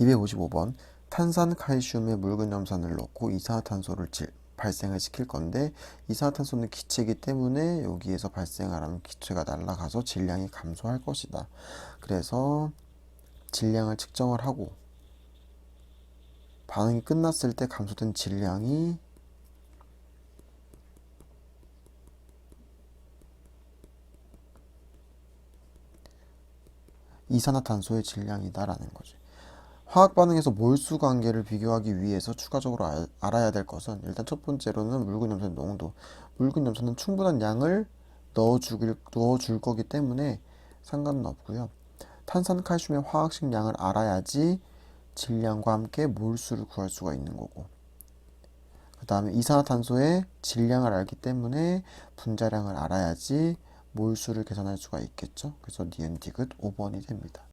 255번 탄산 칼슘에 묽은 염산을 넣고 이산화탄소를 질- 발생을 시킬 건데 이산화탄소는 기체이기 때문에 여기에서 발생하는 기체가 날아가서 질량이 감소할 것이다. 그래서 질량을 측정을 하고 반응이 끝났을 때 감소된 질량이 이산화탄소의 질량이다라는 거지. 화학 반응에서 몰수 관계를 비교하기 위해서 추가적으로 알, 알아야 될 것은 일단 첫 번째로는 묽은 염산 농도. 묽은 염산은 충분한 양을 넣어주길, 넣어줄 거기 때문에 상관은 없고요. 탄산 칼슘의 화학식 양을 알아야지 질량과 함께 몰수를 구할 수가 있는 거고. 그 다음에 이산화탄소의 질량을 알기 때문에 분자량을 알아야지 몰수를 계산할 수가 있겠죠. 그래서 니은 디귿 5번이 됩니다.